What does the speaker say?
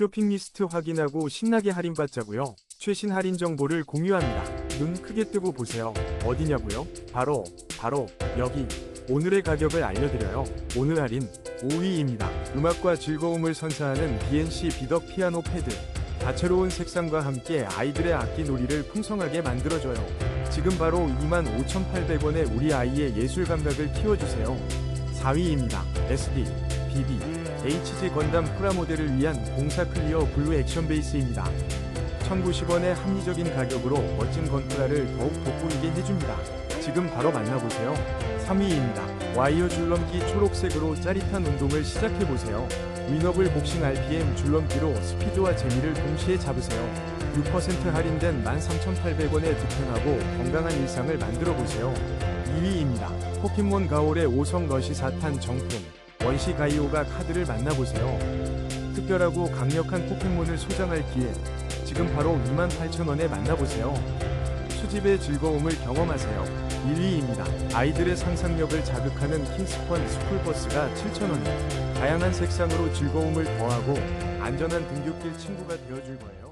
쇼핑 리스트 확인하고 신나게 할인받자고요. 최신 할인 정보를 공유합니다. 눈 크게 뜨고 보세요. 어디냐고요? 바로 바로 여기. 오늘의 가격을 알려드려요. 오늘 할인 5위입니다. 음악과 즐거움을 선사하는 BNC 비덕 피아노 패드. 다채로운 색상과 함께 아이들의 악기 놀이를 풍성하게 만들어줘요. 지금 바로 25,800원에 우리 아이의 예술 감각을 키워주세요. 4위입니다. SD, BB, HG 건담 프라모델을 위한 공사 클리어 블루 액션 베이스입니다. 1,090원의 합리적인 가격으로 멋진 건프라를 더욱 돋보이게 해줍니다. 지금 바로 만나보세요. 3위입니다. 와이어 줄넘기 초록색으로 짜릿한 운동을 시작해보세요. 위너블 복싱 RPM 줄넘기로 스피드와 재미를 동시에 잡으세요. 6% 할인된 13,800원에 득템하고 건강한 일상을 만들어보세요. 2위입니다. 포켓몬 가올의 5성 러시 사탄 정품 원시 가이오가 카드를 만나보세요. 특별하고 강력한 포켓몬을 소장할 기회 지금 바로 28,000원에 만나보세요. 수집의 즐거움을 경험하세요. 1위입니다. 아이들의 상상력을 자극하는 킹스펀 스쿨버스가 7,000원. 다양한 색상으로 즐거움을 더하고 안전한 등굣길 친구가 되어줄 거예요.